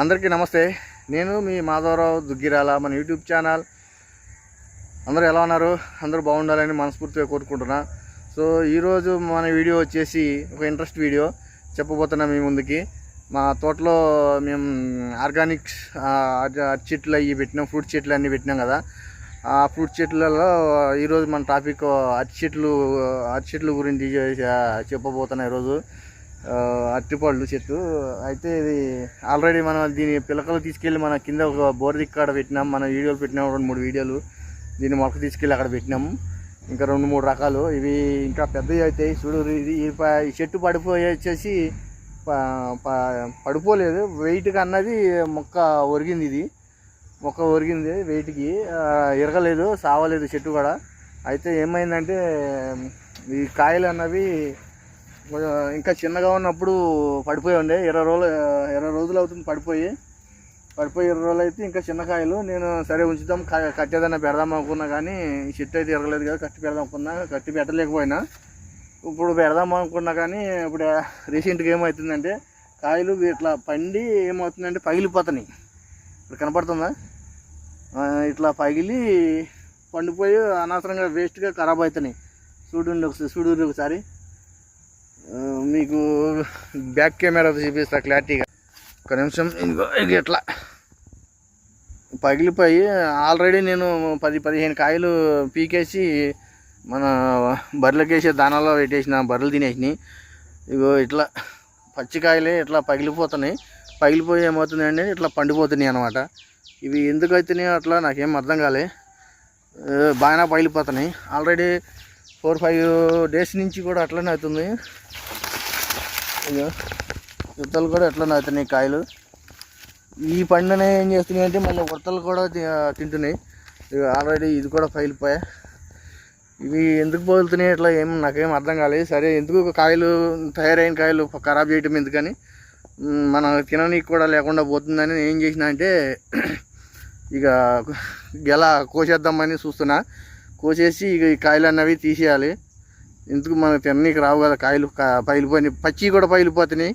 అందరికీ నమస్తే. నేను మీ మాధవరావు దుగ్గిరాల మన యూట్యూబ్ ఛానల్. అందరూ ఎలా ఉన్నారు? అందరూ బాగుండాలని మనస్ఫూర్తిగా కోరుకుంటున్నా. సో ఈరోజు మన వీడియో వచ్చేసి ఒక ఇంట్రెస్ట్ వీడియో. చెప్పబోతున్నా మీ ముందుకి. మా తోటలో మేము ఆర్గానిక్స్ చెట్లు అవి పెట్టినాం ఫ్రూట్ చెట్లు అన్నీ పెట్టినాం కదా. ఆ ఫ్రూట్ చెట్లలో ఈరోజు మన టాపిక్ అరటి చెట్లు అరటి గురించి చెప్పబోతున్నా ఈరోజు. అరటిపళ్ళు చెట్టు. అయితే ఇది ఆల్రెడీ మనం దీని పిలకలు తీసుకెళ్ళి మన కింద ఒక బోర్ దిక్కడ పెట్టినాం. మన వీడియోలు పెట్టినాం రెండు మూడు వీడియోలు. దీన్ని మొక్క తీసుకెళ్ళి అక్కడ పెట్టినాము ఇంకా రెండు మూడు రకాలు. ఇవి ఇంకా పెద్దవి అవుతాయి. చూడు ఇది ఈ చెట్టు పడిపోయి వచ్చేసి పడిపోలేదు. వెయిట్కి అన్నది మొక్క ఒరిగింది ఇది. మొక్క ఒరిగింది వెయిట్కి ఇరగలేదు సావలేదు చెట్టు కూడా. అయితే ఏమైందంటే ఈ కాయలు అన్నవి ఇంకా చిన్నగా ఉన్నప్పుడు పడిపోయి ఉండే. ఇరవై రోజులు ఇరవై రోజులు అవుతుంది పడిపోయి. పడిపోయి ఇరవై రోజులు అయితే ఇంకా చిన్న కాయలు. నేను సరే ఉంచుదాం కట్టేదైనా కట్టేదన్నా పెడదాం అనుకున్నా కానీ చెట్టు అయితే ఎరగలేదు కదా కట్టి పెడదాం అనుకున్నా కట్టి పెట్టలేకపోయినా. ఇప్పుడు పెడదాం అనుకున్నా కానీ ఇప్పుడు రీసెంట్గా ఏమవుతుందంటే కాయలు ఇట్లా పండి ఏమవుతుందంటే పగిలిపోతున్నాయి. ఇప్పుడు కనపడుతుందా? ఇట్లా పగిలి పండిపోయి అనవసరంగా వేస్ట్గా ఖరాబ్ అవుతున్నాయి. చూడండి ఒకసారి చూడండి ఒకసారి. మీకు బ్యాక్ కెమెరాతో చూపిస్తా క్లారిటీగా. ఒక నిమిషం ఇదిగో ఇది ఎట్లా? పగిలిపోయి ఆల్రెడీ నేను పది పదిహేను కాయలు పీకేసి మన బర్రెలకేసే దానాల్లో పెట్టేసిన బర్రెలు తినేసినాయి ఇగో ఇట్లా పచ్చికాయలే ఇట్లా పగిలిపోతున్నాయి. పగిలిపోయి ఏమవుతుందంటే ఇట్లా పండిపోతున్నాయి అనమాట ఇవి ఎందుకు అవుతున్నాయో అట్లా నాకేం అర్థం కాలే. బాగా బాగానే పగిలిపోతున్నాయి. ఆల్రెడీ ఫోర్ ఫైవ్ డేస్ నుంచి కూడా అట్లనే అవుతుంది. ఉత్తలు కూడా ఎట్లనే అవుతున్నాయి కాయలు. ఈ పండునే ఏం చేస్తున్నాయి అంటే మళ్ళీ ఉత్తలు కూడా తింటున్నాయి. ఇక ఆల్రెడీ ఇది కూడా పగిలిపోయా. ఇవి ఎందుకు పగులుతున్నాయి ఇట్లా ఏం నాకేం అర్థం కాలేదు. సరే ఎందుకు కాయలు తయారైన కాయలు ఖరాబ్ చేయటం ఎందుకని? మనం తిననీకి కూడా లేకుండా పోతుందని ఏం చేసిన అంటే ఇక గెల కోసేద్దామని చూస్తున్నా. కోసేసి ఇక ఈ కాయలు అన్నవి తీసేయాలి. ఎందుకు మనం తిననీకి రావు కదా కాయలు పగిలిపోయినాయి. పచ్చి కూడా పగిలిపోతున్నాయి.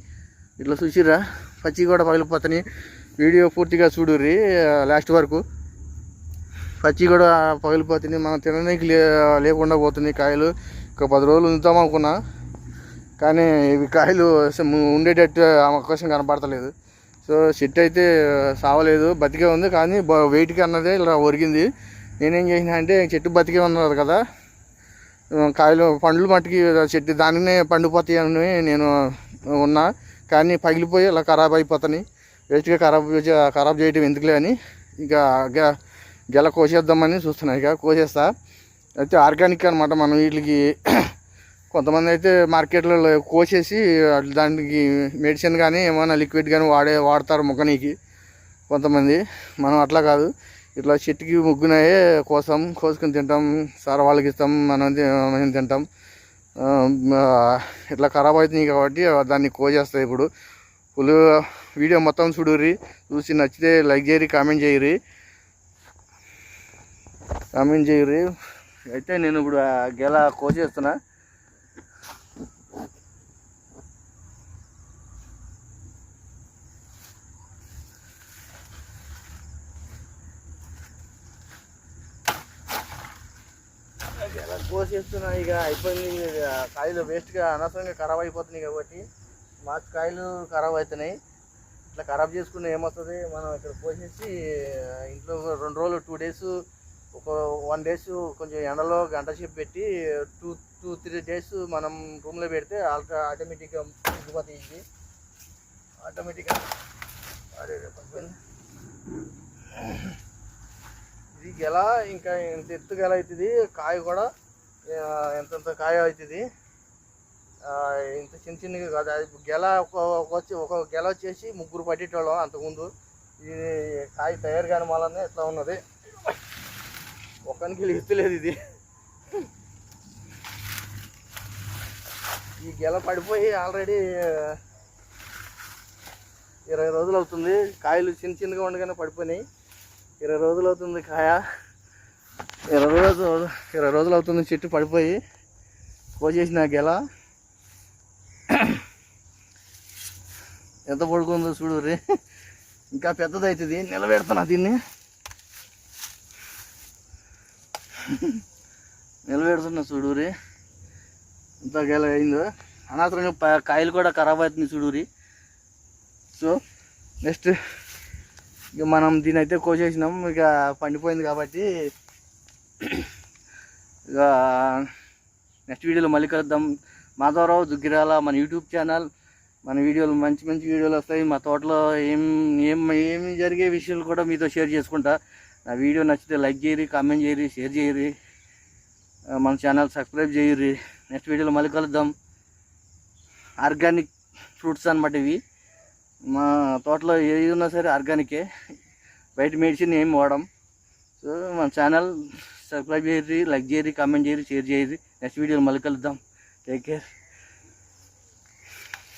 ఇట్లా చూసిరా పచ్చి కూడా పగిలిపోతున్నాయి. వీడియో పూర్తిగా చూడుర్రి లాస్ట్ వరకు. పచ్చి కూడా పగిలిపోతున్నాయి. మనం తినడానికి లే లేకుండా పోతున్నాయి కాయలు. ఒక పది రోజులు ఉంచుతాం అనుకున్నా. కానీ ఇవి కాయలు ఉండేటట్టు అవకాశం కనపడతలేదు. సో చెట్టు అయితే సావలేదు. బతికే ఉంది కానీ వెయిట్కి అన్నదే ఇలా ఒరిగింది. నేనేం చేసిన అంటే చెట్టు బతికే ఉన్నారు కదా. కాయలు పండ్లు మట్టుకి చెట్టు దానినే పండిపోతాయి అని నేను ఉన్నా. కానీ పగిలిపోయి ఇలా ఖరాబ్ అయిపోతాయి వేస్ట్గా ఖరాబ్ ఖరాబ్ చేయటం ఎందుకులే అని ఇక గెల కోసేద్దామని చూస్తున్నా. ఇక కోసేస్తా. అయితే ఆర్గానిక్ అనమాట మనం వీటికి. కొంతమంది అయితే మార్కెట్లలో కోసేసి దానికి మెడిసిన్ కానీ ఏమైనా లిక్విడ్ కానీ వాడే వాడతారు మొక్కనికి కొంతమంది. మనం అట్లా కాదు. ఇట్లా చెట్టుకి ముగ్గునాయే కోసం కోసుకొని తింటాం సార్ వాళ్ళకి ఇస్తాం మనం మనం తింటాం. ఇట్లా ఖరాబ్ అవుతున్నాయి కాబట్టి దాన్ని కోజేస్తాయి ఇప్పుడు. ఫుల్ వీడియో మొత్తం చూడుర్రి. చూసి నచ్చితే లైక్ చేయరి కామెంట్ చేయరి కామెంట్ చేయరి అయితే నేను ఇప్పుడు గెలా గెల కోసేస్తున్నా గెల కోసేస్తున్నా ఇక. అయిపోయింది కాయలు వేస్ట్గా అనవసరంగా ఖరాబ్ అయిపోతున్నాయి కాబట్టి మాకు కాయలు ఖరాబ్ అవుతున్నాయి. ఇట్లా ఖరాబ్ చేసుకున్న ఏమవుతుంది మనం ఇక్కడ పోసేసి ఇంట్లో రెండు రోజులు టూ డేస్ ఒక వన్ డేస్ కొంచెం ఎండలో గంట సేపు పెట్టి టూ టూ త్రీ డేస్ మనం రూమ్లో పెడితే ఆల్టా ఆటోమేటిక్గా ఉగ్గిపోతాయి ఆటోమేటిక్గా ఇది గెల ఇంకా ఎంత ఎత్తు గెల అవుతుంది. కాయ కూడా ఎంతంత కాయ అవుతుంది? ఇంత చిన్న చిన్నగా కాదు. అది గెల ఒక వచ్చి ఒక గెల వచ్చేసి ముగ్గురు పట్టేటోళ్ళం అంతకుముందు. ఇది కాయ తయారు కాని మాలనే ఇట్లా ఉన్నది? ఒక్కనికి ఎత్తులేదు ఇది. ఈ గెల పడిపోయి ఆల్రెడీ ఇరవై రోజులు అవుతుంది. కాయలు చిన్న చిన్నగా ఉండగానే పడిపోయినాయి. ఇరవై రోజులు అవుతుంది కాయ. ఇరవై రోజులు ఇరవై రోజులు అవుతుంది చెట్టు పడిపోయి. కోసేసిన గెల. ఎంత పడుకుందో చూడు రే. ఇంకా పెద్దది అవుతుంది నిలబెడుతున్నా దీన్ని? నిలబెడుతున్నా చూడూరి ఇంత గెల అయిందో. అనవసరంగా కాయలు కూడా ఖరాబ్ అవుతుంది చూడూరి సో నెక్స్ట్ ఇక మనం దీని అయితే కోసేసినాం. ఇక పండిపోయింది కాబట్టి ఇక నెక్స్ట్ వీడియోలో మళ్ళీ కలుద్దాం. మాధవరావు దుగ్గిరాల మన యూట్యూబ్ ఛానల్. మన వీడియోలు మంచి మంచి వీడియోలు వస్తాయి. మా తోటలో ఏం ఏం ఏమి జరిగే విషయాలు కూడా మీతో షేర్ చేసుకుంటా. నా వీడియో నచ్చితే లైక్ చేయరి కామెంట్ చేయరి షేర్ చేయరు మన ఛానల్ సబ్స్క్రైబ్ చేయరు నెక్స్ట్ వీడియోలో మళ్ళీ కలుద్దాం. ఆర్గానిక్ ఫ్రూట్స్ అనమాట ఇవి. మా తోటలో ఏది ఉన్నా సరే ఆర్గానికే. బయట మెడిసిన్ ఏం వాడం. సో మన ఛానల్ సబ్స్క్రైబ్ చేయరి లైక్ చేయరి కామెంట్ చేయరి షేర్ చేయరి నెక్స్ట్ వీడియోలో మళ్ళీ కలుద్దాం. Take care